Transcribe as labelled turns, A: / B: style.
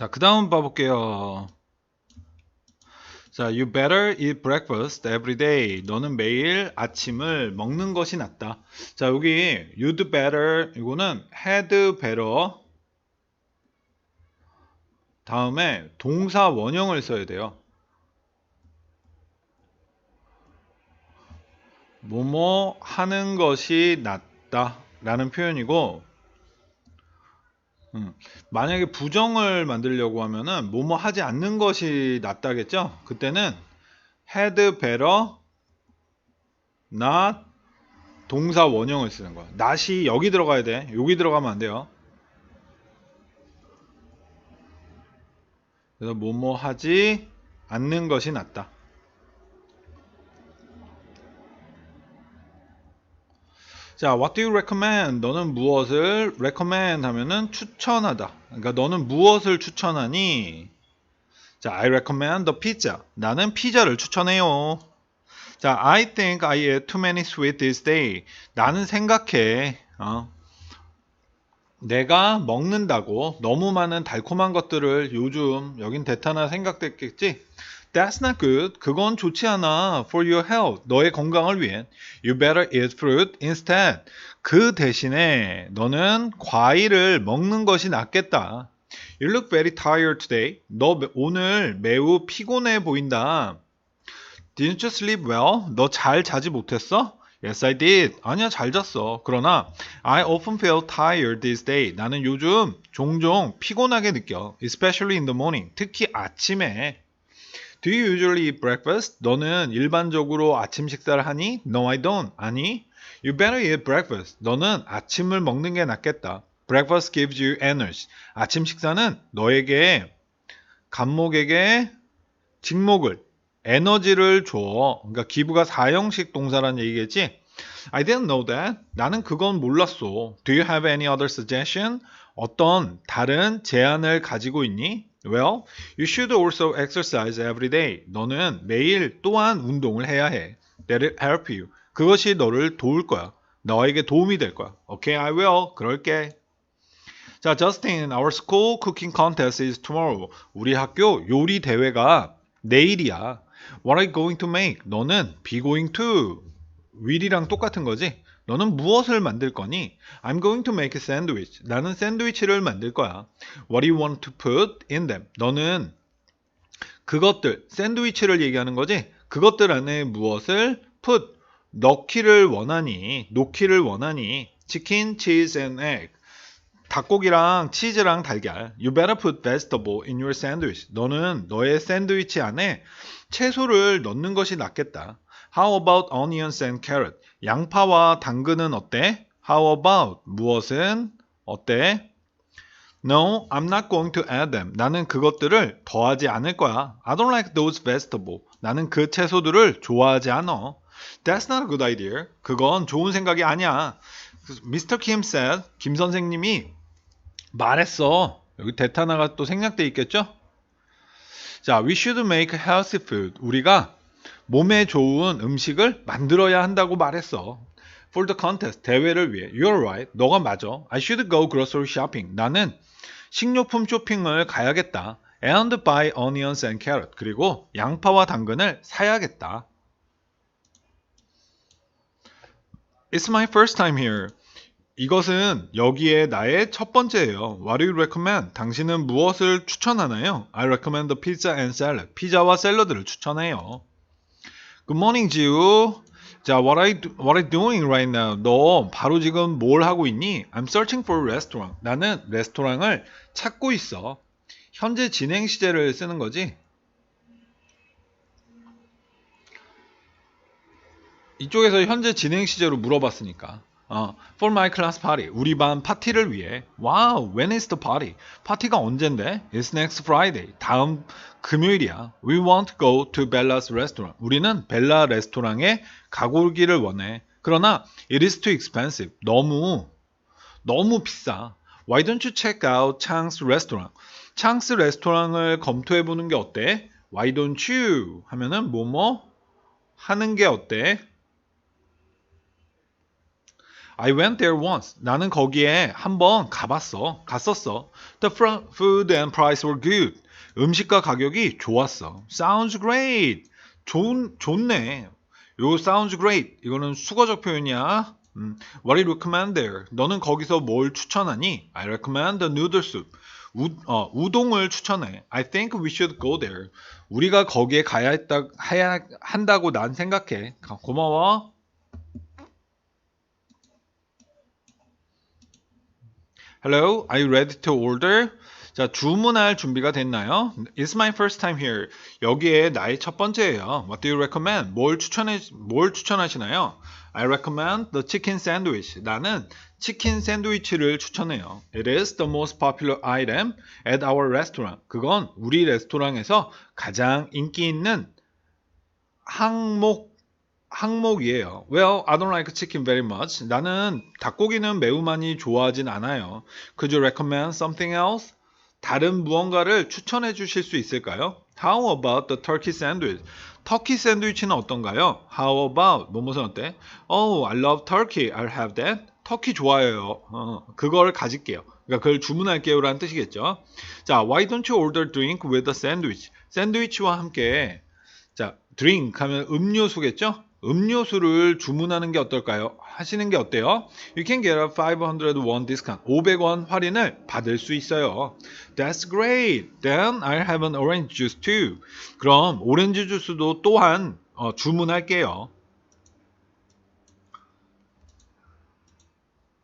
A: 자, 그 다음 봐볼게요. 자, you better eat breakfast every day. 너는 매일 아침을 먹는 것이 낫다. 자, 여기 you'd better 이거는 had better 다음에 동사 원형을 써야 돼요. 뭐뭐 하는 것이 낫다 라는 표현이고 음, 만약에 부정을 만들려고 하면은 뭐뭐 하지 않는 것이 낫다겠죠? 그때는 had better not 동사 원형을 쓰는 거야. not이 여기 들어가야 돼. 여기 들어가면 안 돼요. 그래서 뭐뭐 하지 않는 것이 낫다. 자, what do you recommend? 너는 무엇을 recommend 하면은 추천하다. 그러니까 너는 무엇을 추천하니? 자, I recommend the pizza. 나는 피자를 추천해요. 자, I think I ate too many sweets this day. 나는 생각해. 어, 내가 먹는다고 너무 많은 달콤한 것들을 요즘 여긴 대타나 생각됐겠지? That's not good. 그건 좋지 않아. For your health. 너의 건강을 위해. You better eat fruit instead. 그 대신에 너는 과일을 먹는 것이 낫겠다. You look very tired today. 너 매- 오늘 매우 피곤해 보인다. Didn't you sleep well? 너 잘 자지 못했어? Yes, I did. 아니야, 잘 잤어. 그러나 I often feel tired these days. 나는 요즘 종종 피곤하게 느껴. Especially in the morning. 특히 아침에. Do you usually eat breakfast? 너는 일반적으로 아침 식사를 하니? No, I don't. 아니. You better eat breakfast. 너는 아침을 먹는 게 낫겠다. Breakfast gives you energy. 아침 식사는 너에게 간목에게 직목을 에너지를 줘. 그러니까 기부가 사형식 동사라는 얘기겠지? I didn't know that. 나는 그건 몰랐어. Do you have any other suggestion? 어떤 다른 제안을 가지고 있니? Well, you should also exercise every day. 너는 매일 또한 운동을 해야 해. That'll help you. 그것이 너를 도울 거야. 너에게 도움이 될 거야. Okay, I will. 그럴게. 자, Justin, our school cooking contest is tomorrow. 우리 학교 요리 대회가 내일이야. What are you going to make? 너는 be going to. will이랑 똑같은 거지? 너는 무엇을 만들 거니? I'm going to make a sandwich. 나는 샌드위치를 만들 거야. What do you want to put in them? 너는 그것들, 샌드위치를 얘기하는 거지? 그것들 안에 무엇을 put, 넣기를 원하니, 놓기를 원하니, 치킨, cheese and egg. 닭고기랑 치즈랑 달걀. You better put vegetable in your sandwich. 너는 너의 샌드위치 안에 채소를 넣는 것이 낫겠다. How about onions and carrot? 양파와 당근은 어때? How about 무엇은 어때? No, I'm not going to add them. 나는 그것들을 더하지 않을 거야. I don't like those vegetables. 나는 그 채소들을 좋아하지 않아. That's not a good idea. 그건 좋은 생각이 아니야. Mr. Kim said, 김 선생님이 말했어. 여기 대타나가 또 생략돼 있겠죠? 자, we should make healthy food. 우리가 몸에 좋은 음식을 만들어야 한다고 말했어. For the contest, 대회를 위해. You're right. 너가 맞아. I should go grocery shopping. 나는 식료품 쇼핑을 가야겠다. And buy onions and carrot. 그리고 양파와 당근을 사야겠다. It's my first time here. 이것은 여기에 나의 첫 번째예요. What do you recommend? 당신은 무엇을 추천하나요? I recommend the pizza and salad. 피자와 샐러드를 추천해요. Good morning, 지우. 자, what you, do- what are you doing right now? 너 바로 지금 뭘 하고 있니? I'm searching for a restaurant. 나는 레스토랑을 찾고 있어. 현재 진행 시제를 쓰는 거지. 이쪽에서 현재 진행 시제로 물어봤으니까. 어, for my class party. 우리 반 파티를 위해. Wow, when is the party? 파티가 언젠데? It's next Friday. 다음 금요일이야. We want to go to Bella's restaurant. 우리는 벨라 레스토랑에 가고기를 원해. 그러나 it is too expensive. 너무 너무 비싸. Why don't you check out Chang's restaurant? 창스 레스토랑을 검토해 보는 게 어때? Why don't you? 하면은 뭐뭐 하는 게 어때? I went there once. 나는 거기에 한번 가봤어. 갔었어. The food and price were good. 음식과 가격이 좋았어. Sounds great. 좋은 좋네. 요 sounds great. 이거는 수거적 표현이야. 음, what do you recommend there? 너는 거기서 뭘 추천하니? I recommend the noodle soup. 우, 어, 우동을 추천해. I think we should go there. 우리가 거기에 가야 했다, 해야 한다고 난 생각해. 가- 고마워. Hello, are you ready to order? 자, 주문할 준비가 됐나요? It's my first time here. 여기에 나의 첫 번째예요. What do you recommend? 뭘 추천해 뭘 추천하시나요? I recommend the chicken sandwich. 나는 치킨 샌드위치를 추천해요. It is the most popular item at our restaurant. 그건 우리 레스토랑에서 가장 인기 있는 항목 항목이에요. Well, I don't like chicken very much. 나는 닭고기는 매우 많이 좋아하진 않아요. Could you recommend something else? 다른 무언가를 추천해 주실 수 있을까요? How about the turkey sandwich? 터키 샌드위치는 어떤가요? How about 뭐뭐는 어때? Oh, I love turkey. I'll have that. 터키 좋아해요. 어, 그걸 가질게요. 그러니까 그걸 주문할게요라는 뜻이겠죠. 자, why don't you order drink with a sandwich? 샌드위치와 함께 자, drink 하면 음료수겠죠? 음료수를 주문하는 게 어떨까요? 하시는 게 어때요? You can get a 500 won discount. 500원 할인을 받을 수 있어요. That's great. Then I'll have an orange juice too. 그럼 오렌지 주스도 또한 어, 주문할게요.